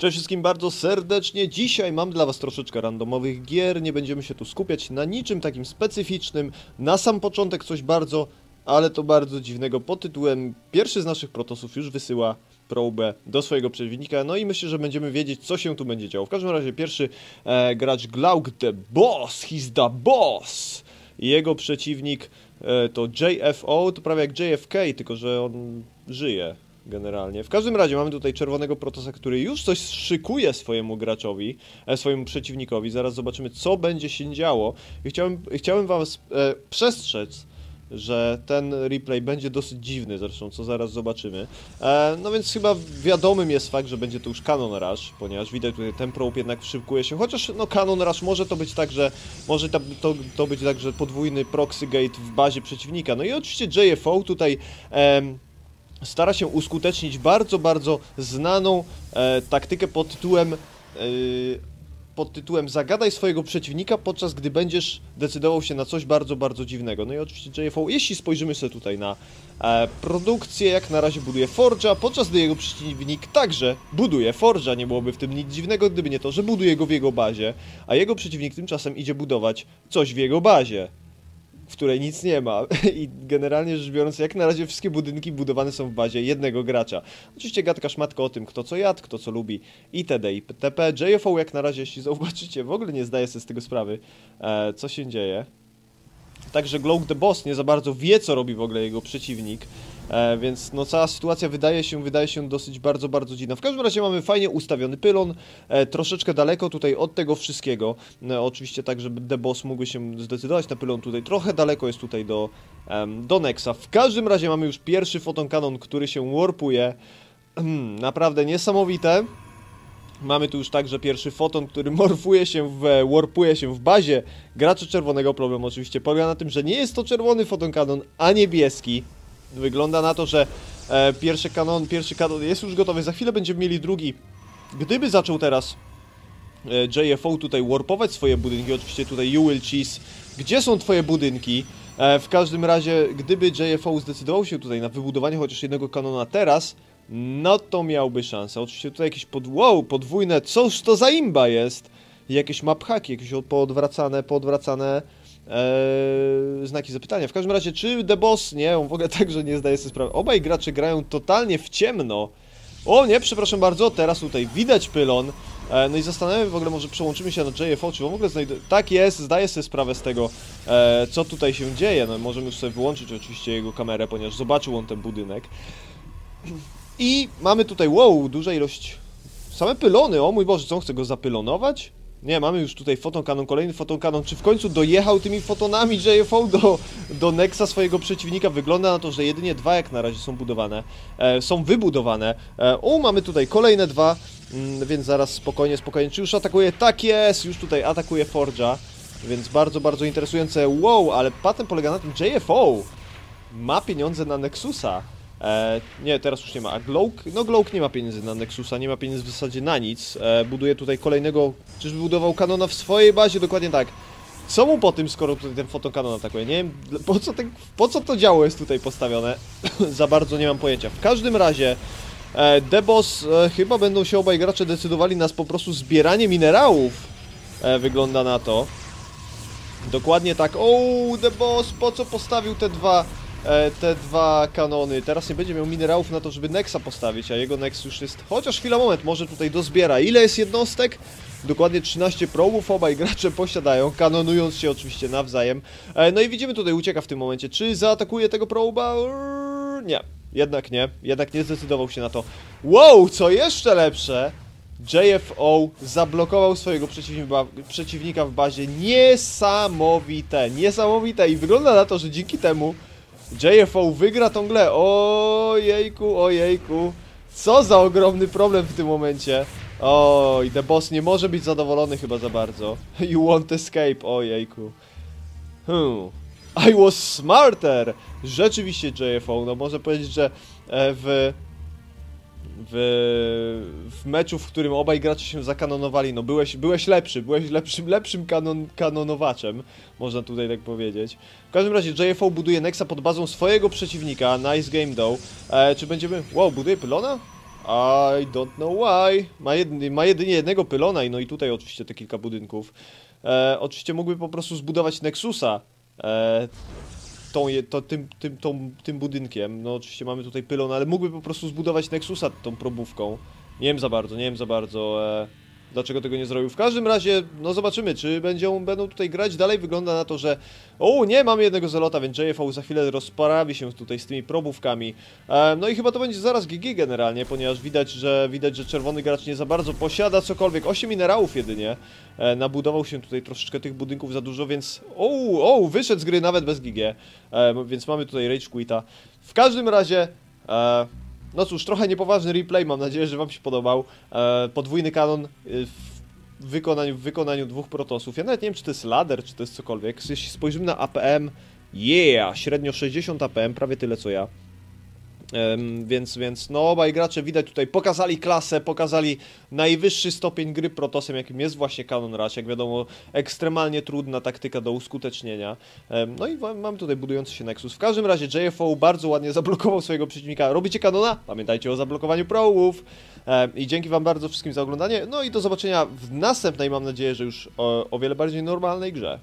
Cześć wszystkim bardzo serdecznie. Dzisiaj mam dla Was troszeczkę randomowych gier. Nie będziemy się tu skupiać na niczym takim specyficznym. Na sam początek coś bardzo, ale to bardzo dziwnego pod tytułem Pierwszy z naszych protosów już wysyła probę do swojego przeciwnika. No i myślę, że będziemy wiedzieć, co się tu będzie działo. W każdym razie pierwszy e, gracz Glauk the Boss. He's the boss. Jego przeciwnik e, to JFO, to prawie jak JFK, tylko że on żyje generalnie. W każdym razie mamy tutaj czerwonego protosa, który już coś szykuje swojemu graczowi, e, swojemu przeciwnikowi. Zaraz zobaczymy, co będzie się działo. I chciałem, chciałem e, przestrzec, że ten replay będzie dosyć dziwny, zresztą co zaraz zobaczymy. E, no więc chyba wiadomym jest fakt, że będzie to już Canon Rush, ponieważ widać tutaj ten probe jednak szybkuje się, chociaż no Canon Rush może to być tak, że może to, to, to być tak, że podwójny proxy gate w bazie przeciwnika. No i oczywiście JFO tutaj em, stara się uskutecznić bardzo, bardzo znaną e, taktykę pod tytułem e, pod tytułem zagadaj swojego przeciwnika, podczas gdy będziesz decydował się na coś bardzo, bardzo dziwnego. No i oczywiście JFO, jeśli spojrzymy sobie tutaj na e, produkcję, jak na razie buduje Forge'a, podczas gdy jego przeciwnik także buduje Forge'a. Nie byłoby w tym nic dziwnego, gdyby nie to, że buduje go w jego bazie, a jego przeciwnik tymczasem idzie budować coś w jego bazie w której nic nie ma. I generalnie rzecz biorąc, jak na razie wszystkie budynki budowane są w bazie jednego gracza. Oczywiście gadka szmatka o tym, kto co jadł, kto co lubi, itd. itp. JFO jak na razie, jeśli zobaczycie, w ogóle nie zdaje sobie z tego sprawy, e, co się dzieje. Także Glow the Boss nie za bardzo wie, co robi w ogóle jego przeciwnik. E, więc no cała sytuacja wydaje się, wydaje się dosyć bardzo, bardzo dziwna. W każdym razie mamy fajnie ustawiony pylon, e, troszeczkę daleko tutaj od tego wszystkiego. E, oczywiście tak, żeby The Boss mógł się zdecydować na pylon tutaj. Trochę daleko jest tutaj do, do Nexa. W każdym razie mamy już pierwszy foton kanon, który się warpuje. Naprawdę niesamowite. Mamy tu już także pierwszy foton, który morfuje się w, warpuje się w bazie gracza czerwonego. Problem oczywiście polega na tym, że nie jest to czerwony foton kanon, a niebieski. Wygląda na to, że e, pierwszy kanon, pierwszy kanon jest już gotowy. Za chwilę będziemy mieli drugi. Gdyby zaczął teraz e, JFO tutaj warpować swoje budynki, oczywiście tutaj you will cheese, gdzie są twoje budynki? E, w każdym razie, gdyby JFO zdecydował się tutaj na wybudowanie chociaż jednego kanona teraz, no to miałby szansę. Oczywiście tutaj jakieś pod... wow, podwójne, cóż to za imba jest? Jakieś map haki, jakieś poodwracane, poodwracane Eee, znaki zapytania. W każdym razie, czy The Boss, nie, on w ogóle także nie zdaje sobie sprawy. Obaj gracze grają totalnie w ciemno. O nie, przepraszam bardzo, teraz tutaj widać pylon. E, no i zastanawiamy w ogóle, może przełączymy się na JFO, czy w ogóle znajdę... Tak jest, zdaję sobie sprawę z tego, e, co tutaj się dzieje. No możemy już sobie wyłączyć oczywiście jego kamerę, ponieważ zobaczył on ten budynek. I mamy tutaj, wow, duża ilość... Same pylony, o mój Boże, co on chce go zapylonować? Nie, mamy już tutaj fotonkanon, kolejny fotonkanon. Czy w końcu dojechał tymi fotonami JFO do, do Nexa swojego przeciwnika? Wygląda na to, że jedynie dwa jak na razie są budowane, e, są wybudowane. E, o, mamy tutaj kolejne dwa, mm, więc zaraz spokojnie, spokojnie. Czy już atakuje? Tak jest, już tutaj atakuje Forge'a, więc bardzo, bardzo interesujące. Wow, ale patent polega na tym, JFO ma pieniądze na Nexusa. E, nie, teraz już nie ma. A Gloak? No Gloak nie ma pieniędzy na Nexusa, nie ma pieniędzy w zasadzie na nic. E, buduje tutaj kolejnego... Czyżby budował kanona w swojej bazie? Dokładnie tak. Co mu po tym, skoro tutaj ten fotokanon atakuje? Nie wiem, po co, ten, po co to działo jest tutaj postawione? Za bardzo nie mam pojęcia. W każdym razie... E, Debos, e, chyba będą się obaj gracze decydowali nas po prostu zbieranie minerałów. E, wygląda na to. Dokładnie tak. O, Debos, po co postawił te dwa e, te dwa kanony. Teraz nie będzie miał minerałów na to, żeby Nexa postawić, a jego Nex już jest... Chociaż chwila, moment, może tutaj dozbiera. Ile jest jednostek? Dokładnie 13 probów obaj gracze posiadają, kanonując się oczywiście nawzajem. E, no i widzimy tutaj ucieka w tym momencie. Czy zaatakuje tego proba? Nie, jednak nie. Jednak nie zdecydował się na to. Wow, co jeszcze lepsze? JFO zablokował swojego przeciwnika w bazie. Niesamowite, niesamowite i wygląda na to, że dzięki temu JFO wygra tą grę. Ojejku, ojejku. Co za ogromny problem w tym momencie. Oj, The Boss nie może być zadowolony chyba za bardzo. You want escape, ojejku. Hmm. I was smarter! Rzeczywiście JFO, no może powiedzieć, że e, w w, w meczu, w którym obaj gracze się zakanonowali, no byłeś, byłeś lepszy, byłeś lepszym, lepszym kanon, kanonowaczem, można tutaj tak powiedzieć. W każdym razie JFO buduje Nexa pod bazą swojego przeciwnika, nice game though. E, czy będziemy... Wow, buduje pylona? I don't know why. Ma, jedy, ma jedynie jednego pylona i no i tutaj oczywiście te kilka budynków. E, oczywiście mógłby po prostu zbudować Nexusa e, tą, to, tym, tym, tą, tym budynkiem. No oczywiście mamy tutaj pylon, ale mógłby po prostu zbudować Nexusa tą probówką. Nie wiem za bardzo, nie wiem za bardzo. E, Dlaczego tego nie zrobił? W każdym razie, no zobaczymy, czy będą, będą tutaj grać. Dalej wygląda na to, że. O, nie, mamy jednego zelota, więc JFV za chwilę rozprawi się tutaj z tymi probówkami. E, no i chyba to będzie zaraz GG generalnie, ponieważ widać, że widać, że czerwony gracz nie za bardzo posiada cokolwiek. 8 minerałów jedynie. E, nabudował się tutaj troszeczkę tych budynków za dużo, więc. O, o, wyszedł z gry nawet bez GG. E, więc mamy tutaj Rage Quita. W każdym razie. E, no cóż, trochę niepoważny replay, mam nadzieję, że Wam się podobał. E, podwójny kanon y, w wykonaniu, w wykonaniu dwóch protosów. Ja nawet nie wiem, czy to jest ladder, czy to jest cokolwiek. Jeśli spojrzymy na APM, yeah, średnio 60 APM, prawie tyle co ja. Więc, więc no obaj gracze widać tutaj pokazali klasę, pokazali najwyższy stopień gry protosem, jakim jest właśnie Canon Rush. Jak wiadomo, ekstremalnie trudna taktyka do uskutecznienia. No i ma- mamy tutaj budujący się Nexus. W każdym razie JFO bardzo ładnie zablokował swojego przeciwnika. Robicie kanona? Pamiętajcie o zablokowaniu prołów. I dzięki Wam bardzo wszystkim za oglądanie. No i do zobaczenia w następnej, mam nadzieję, że już o, o wiele bardziej normalnej grze.